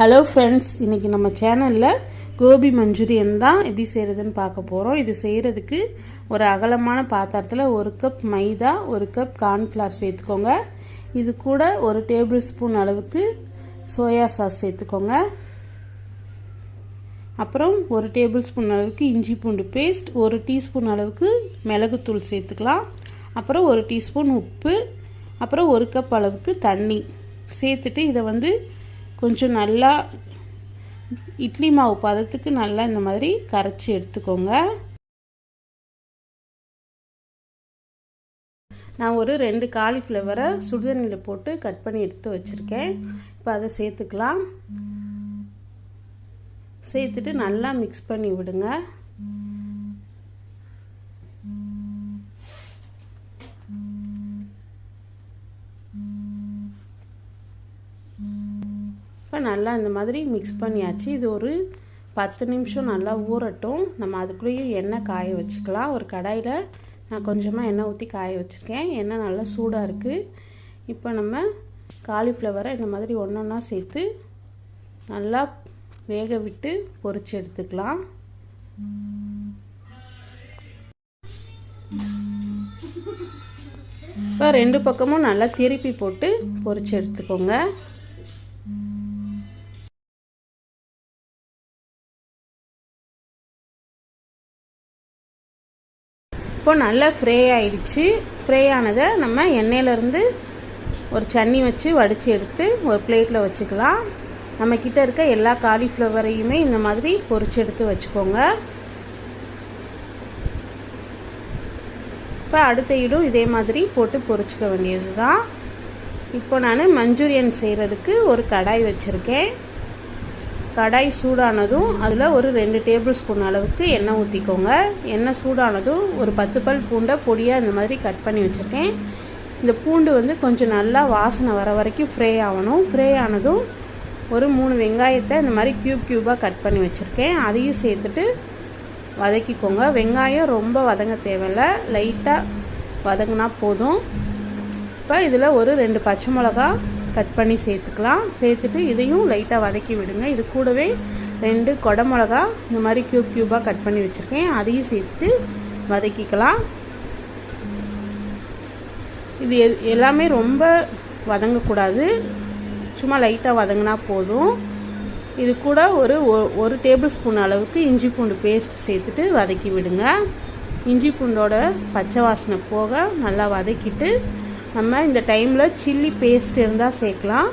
Hello friends இன்றைக்கி நம்ம சேனலில் கோபி மஞ்சூரியன் தான் எப்படி செய்கிறதுன்னு பார்க்க போகிறோம் இது செய்கிறதுக்கு ஒரு அகலமான பாத்திரத்தில் ஒரு கப் மைதா ஒரு கப் கார்ன்ஃப்ளவர் சேர்த்துக்கோங்க. இது கூட ஒரு டேபிள் ஸ்பூன் அளவுக்கு சோயா சாஸ் சேர்த்துக்கோங்க. அப்புறம் ஒரு டேபிள் ஸ்பூன் அளவுக்கு இஞ்சி பூண்டு பேஸ்ட் ஒரு டீஸ்பூன் அளவுக்கு மிளகுத்தூள் சேர்த்துக்கலாம். அப்புறம் ஒரு டீஸ்பூன் உப்பு அப்புறம் ஒரு கப் அளவுக்கு தண்ணி. சேர்த்துட்டு இதை வந்து கொஞ்சம் நல்லா இட்லி மாவு பதத்துக்கு நல்லா இந்த மாதிரி கரைச்சி எடுத்துக்கோங்க. நான் ஒரு ரெண்டு காலிஃப்ளவரை சுடுதண்ணியில் போட்டு கட் பண்ணி எடுத்து வச்சுருக்கேன். இப்போ அதை சேர்த்துக்கலாம். சேர்த்துட்டு நல்லா மிக்ஸ் பண்ணி விடுங்க. இப்போ நல்லா இந்த மாதிரி மிக்ஸ் பண்ணியாச்சு. இது ஒரு பத்து நிமிஷம் நல்லா ஊறட்டும். நம்ம அதுக்குள்ளேயும் எண்ணெய் காய வச்சுக்கலாம். ஒரு கடாயில் நான் கொஞ்சமாக எண்ணெய் ஊற்றி காய வச்சுருக்கேன். எண்ணெய் நல்லா சூடாக இருக்குது இப்போ நம்ம காலிஃப்ளவரை இந்த மாதிரி ஒன்று ஒன்றா சேர்த்து நல்லா வேக விட்டு பொரிச்சு எடுத்துக்கலாம். இப்போ ரெண்டு பக்கமும் நல்லா திருப்பி போட்டு பொறிச்சு எடுத்துக்கோங்க. இப்போ நல்லா ஃப்ரே ஆயிடுச்சு. ஃப்ரே ஆனதை நம்ம எண்ணெயிலேருந்து ஒரு சன்னி வச்சு வடித்து எடுத்து ஒரு பிளேட்டில் வச்சுக்கலாம். நம்ம இருக்க எல்லா காலிஃப்ளவரையுமே இந்த மாதிரி பொறிச்சு எடுத்து வச்சுக்கோங்க. இப்போ அடுத்த இடும் இதே மாதிரி போட்டு பொறிச்சிக்க வேண்டியது தான் இப்போ நான் மஞ்சூரியன் செய்கிறதுக்கு ஒரு கடாய் வச்சுருக்கேன். கடாய் சூடானதும் அதில் ஒரு ரெண்டு டேபிள் ஸ்பூன் அளவுக்கு எண்ணெய் ஊற்றிக்கோங்க எண்ணெய் சூடானதும் ஒரு பத்து பல் பூண்டை பொடியாக இந்த மாதிரி கட் பண்ணி வச்சுருக்கேன். இந்த பூண்டு வந்து கொஞ்சம் நல்லா வாசனை வர வரைக்கும் ஃப்ரை ஆகணும். ஃப்ரை ஆனதும் ஒரு மூணு வெங்காயத்தை இந்த மாதிரி க்யூப் க்யூபாக கட் பண்ணி வச்சுருக்கேன். அதையும் சேர்த்துட்டு வதக்கிக்கோங்க. வெங்காயம் ரொம்ப வதங்க தேவையில்ல. லைட்டாக வதங்கினா போதும். இப்போ இதில் ஒரு ரெண்டு பச்சை மிளகா கட் பண்ணி சேர்த்துக்கலாம். சேர்த்துட்டு இதையும் லைட்டாக வதக்கி விடுங்க. இது கூடவே ரெண்டு கொடமிளகா இந்த மாதிரி க்யூப் க்யூபாக கட் பண்ணி வச்சுருக்கேன். அதையும் சேர்த்து வதக்கிக்கலாம். இது எல்லாமே ரொம்ப வதங்கக்கூடாது. சும்மா லைட்டாக வதங்கினா போதும். இது கூட ஒரு ஒரு டேபிள் ஸ்பூன் அளவுக்கு இஞ்சி பூண்டு பேஸ்ட் சேர்த்துட்டு வதக்கி விடுங்க. இஞ்சி பூண்டோட பச்சை வாசனை போக நல்லா வதக்கிட்டு நம்ம இந்த டைமில் சில்லி பேஸ்ட் இருந்தால் சேர்க்கலாம்.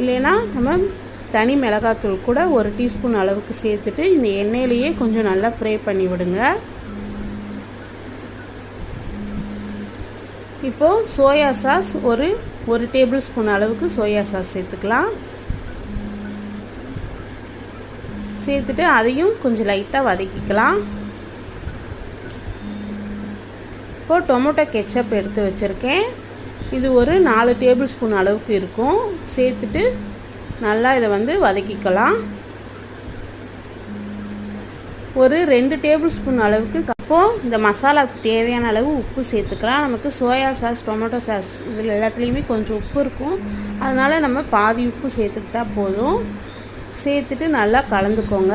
இல்லைன்னா நம்ம தனி மிளகாத்தூள் கூட ஒரு டீஸ்பூன் அளவுக்கு சேர்த்துட்டு இந்த எண்ணெயிலேயே கொஞ்சம் நல்லா ஃப்ரை பண்ணி விடுங்க. இப்போது சோயா சாஸ் ஒரு ஒரு டேபிள் ஸ்பூன் அளவுக்கு சோயா சாஸ் சேர்த்துக்கலாம். சேர்த்துட்டு அதையும் கொஞ்சம் லைட்டாக வதக்கிக்கலாம். இப்போது டொமேட்டோ கெச்சப் எடுத்து வச்சுருக்கேன். இது ஒரு நாலு டேபிள் ஸ்பூன் அளவுக்கு இருக்கும். சேர்த்துட்டு நல்லா இதை வந்து வதக்கிக்கலாம். ஒரு ரெண்டு டேபிள் ஸ்பூன் அளவுக்கு அப்போது இந்த மசாலாவுக்கு தேவையான அளவு உப்பு சேர்த்துக்கலாம். நமக்கு சோயா சாஸ் டொமேட்டோ சாஸ் இதில் எல்லாத்துலேயுமே கொஞ்சம் உப்பு இருக்கும். அதனால் நம்ம பாதி உப்பு சேர்த்துக்கிட்டா போதும். சேர்த்துட்டு நல்லா கலந்துக்கோங்க.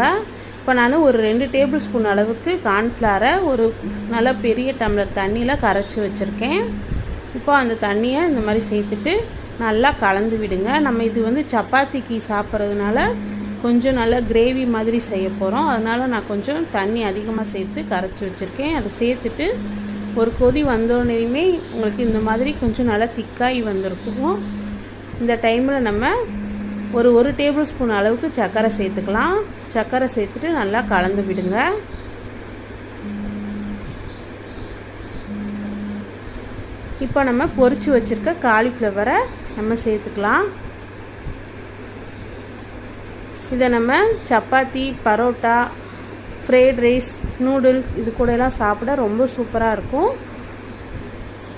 இப்போ நான் ஒரு ரெண்டு டேபிள் ஸ்பூன் அளவுக்கு கார்ன்ஃப்ளாரை ஒரு நல்ல பெரிய டம்ளர் தண்ணியில் கரைச்சி வச்சுருக்கேன். இப்போ அந்த தண்ணியை இந்த மாதிரி சேர்த்துட்டு நல்லா கலந்து விடுங்க. நம்ம இது வந்து சப்பாத்திக்கு சாப்பிட்றதுனால கொஞ்சம் நல்லா கிரேவி மாதிரி செய்ய போகிறோம் அதனால் நான் கொஞ்சம் தண்ணி அதிகமாக சேர்த்து கரைச்சி வச்சுருக்கேன். அதை சேர்த்துட்டு ஒரு கொதி வந்தோடனேயுமே உங்களுக்கு இந்த மாதிரி கொஞ்சம் நல்லா திக்காகி வந்திருக்கும். இந்த டைமில் நம்ம ஒரு ஒரு டேபிள் ஸ்பூன் அளவுக்கு சர்க்கரை சேர்த்துக்கலாம். சர்க்கரை சேர்த்துட்டு நல்லா கலந்து விடுங்க. இப்போ நம்ம பொறிச்சு வச்சுருக்க காலிஃப்ளவரை நம்ம சேர்த்துக்கலாம். இதை நம்ம chapati parotta fried rice noodles இது கூடலாம் சாப்பிட ரொம்ப சூப்பராக இருக்கும்.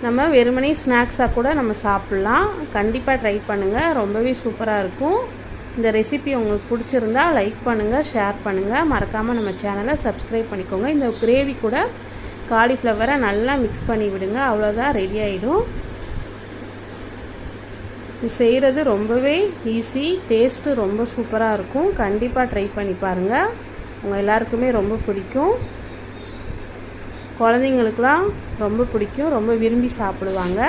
நம்ம வெறுமனே ஸ்நாக்ஸாக கூட நம்ம சாப்பிட்லாம். கண்டிப்பாக ட்ரை பண்ணுங்கள் ரொம்பவே சூப்பராக இருக்கும். இந்த ரெசிபி உங்களுக்கு பிடிச்சிருந்தா லைக் பண்ணுங்கள் ஷேர் பண்ணுங்கள் மறக்காமல் நம்ம சேனலை சப்ஸ்கிரைப் பண்ணிக்கோங்க. இந்த கிரேவி கூட காலிஃப்ளவரை நல்லா மிக்ஸ் பண்ணி விடுங்க அவ்வளோதான் ரெடி ஆகிடும் இது செய்கிறது ரொம்பவே ஈஸி டேஸ்ட்டு ரொம்ப சூப்பராக இருக்கும். கண்டிப்பாக ட்ரை பண்ணி பாருங்கள் உங்கள் எல்லாருக்குமே ரொம்ப பிடிக்கும். குழந்தைங்களுக்கெலாம் ரொம்ப பிடிக்கும் ரொம்ப விரும்பி சாப்பிடுவாங்க.